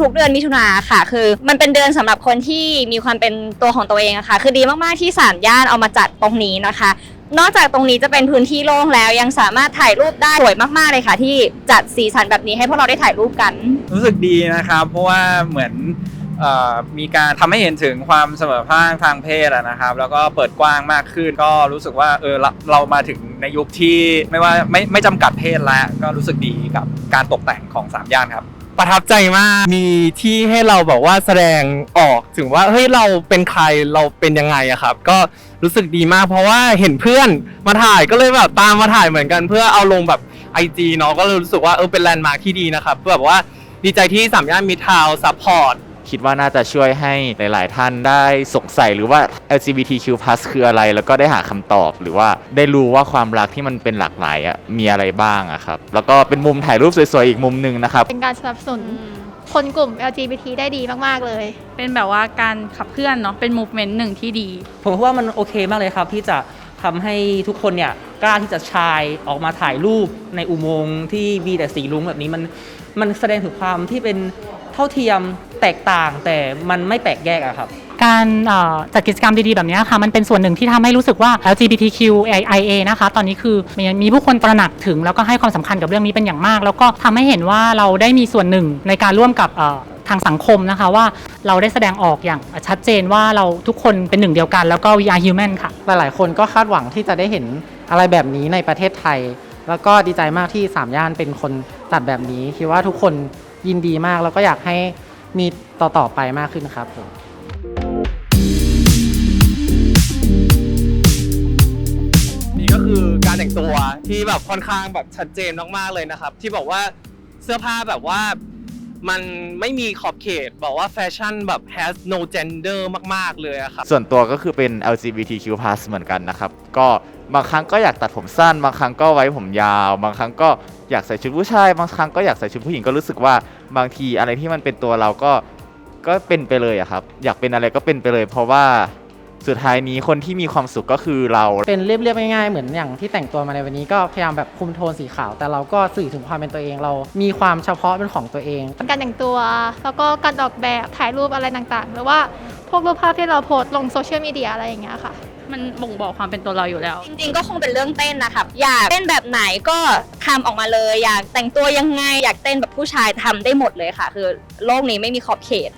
ทุกๆเดือนมิถุนาค่ะ คือมันเป็นเดือนสำหรับคนที่มีความเป็นตัวของตัวเองอะค่ะคือดีมากๆที่สามย่านเอามาจัดตรงนี้นะคะ นอกจากตรงนี้จะเป็นพื้นที่โล่งแล้วยังสามารถถ่ายรูปได้สวยมากๆเลยค่ะ ที่จัดสีสันแบบนี้ให้พวกเราได้ถ่ายรูปกัน รู้สึกดีนะครับ เพราะว่าเหมือนมีการทำให้เห็นถึงความเสมอภาคทางเพศอะนะครับ แล้วก็เปิดกว้างมากขึ้นก็รู้สึกว่าเออเราเรามาถึงในยุคที่ไม่ว่าไม่ไม่จำกัดเพศแล้ว ก็รู้สึกดีกับการตกแต่งของสามย่านครับ ประทับใจมาก มีที่ให้เราแบบว่าแสดงออกถึงว่าเฮ้ยเราเป็นใครเราเป็นยังไงอะครับ ก็รู้สึกดีมากเพราะว่าเห็นเพื่อนมาถ่ายก็เลยแบบตามมาถ่ายเหมือนกัน เพื่อเอาลงแบบไอจีเนาะก็เลยรู้สึกว่าเออเป็นแลนด์มาร์คที่ดีนะครับแบบว่าดีใจที่สามย่านมิตรทาวซัพพอร์ต คิดว่าน่าจะช่วยให้หลาย ๆ ท่านได้สงสัยหรือว่า LGBTQ+ คืออะไร แล้วก็ได้หาคำตอบ หรือว่าได้รู้ว่าความรักที่มันเป็นหลากหลายอะมีอะไรบ้างอะครับแล้วก็เป็นมุมถ่ายรูปสวย ๆ อีกมุมหนึ่งนะครับ เป็นการสนับสนุนคนกลุ่ม LGBT ได้ดีมาก ๆ เลย เป็นแบบว่าการขับเคลื่อนเนาะเป็นมูฟเมนต์หนึ่งที่ดี ผมว่ามันโอเคมากเลยครับที่จะทำให้ทุกคนเนี่ยกล้าที่จะชายออกมาถ่ายรูปในอุโมงค์ที่มีแต่สีรุ้งแบบนี้มันมันแสดงถึงความที่เป็น เท่าเทียมแตกต่างแต่มันไม่แปลกแยกอะครับ การเอ่อจัดกิจกรรมดีๆ แบบนี้ค่ะ มันเป็นส่วนหนึ่งที่ทำให้รู้สึกว่า LGBTQIA นะคะ ตอนนี้คือมีมีผู้คนตระหนักถึง แล้วก็ให้ความสำคัญกับเรื่องนี้เป็นอย่างมาก แล้วก็ทำให้เห็นว่าเราได้มีส่วนหนึ่งในการร่วมกับเอ่อทางสังคมนะคะว่าเราได้แสดงออกอย่างชัดเจนว่าเราทุกคนเป็นหนึ่งเดียวกัน แล้วก็ we are human ค่ะ หลายๆ คนก็คาดหวังที่จะได้เห็นอะไรแบบนี้ในประเทศไทย แล้วก็ดีใจมากที่สามย่านเป็นคนจัดแบบนี้คิดว่าทุกคน ยินดีมาก แล้วก็อยากให้มีต่อๆไปมากขึ้นครับผมนี่ก็คือการแต่งตัวที่แบบค่อนข้างแบบชัดเจนมากๆเลยนะครับ ที่บอกว่าเสื้อผ้าแบบว่ามันไม่มีขอบเขตบอกว่าแฟชั่นแบบ has no gender มาก ๆ เลยอะครับ ส่วนตัวก็คือเป็น LGBTQ+ เหมือนกันนะครับ ก็บางครั้งก็อยากตัดผมสั้น บางครั้งก็ไว้ผมยาว บางครั้งก็ อยากใส่ชุดผู้ชายบางครั้งก็อยากใส่ชุดผู้หญิงก็รู้สึกว่าบางทีอะไรที่มันเป็นตัวเราก็ก็เป็นไปเลยอะครับ อยากเป็นอะไรก็เป็นไปเลย เพราะว่าสุดท้ายนี้คนที่มีความสุขก็คือเรา เป็นเรียบๆง่ายๆเหมือนอย่างที่แต่งตัวมาในวันนี้ก็พยายามแบบคุมโทนสีขาว แต่เราก็สื่อถึงความเป็นตัวเอง เรามีความเฉพาะเป็นของตัวเอง การแต่งตัว แล้วก็การออกแบบถ่ายรูปอะไรต่างๆ หรือว่าพวกรูปภาพที่เราโพสต์ลงโซเชียลมีเดียอะไรอย่างเงี้ยค่ะ มันบ่งบอกความเป็นตัวเราอยู่แล้ว จริงๆก็คงเป็นเรื่องเต้นนะคะอยากเต้นแบบไหนก็ทำออกมาเลย อยากแต่งตัวยังไง อยากเต้นแบบผู้ชายทำได้หมดเลยค่ะ คือโลกนี้ไม่มีขอบเขต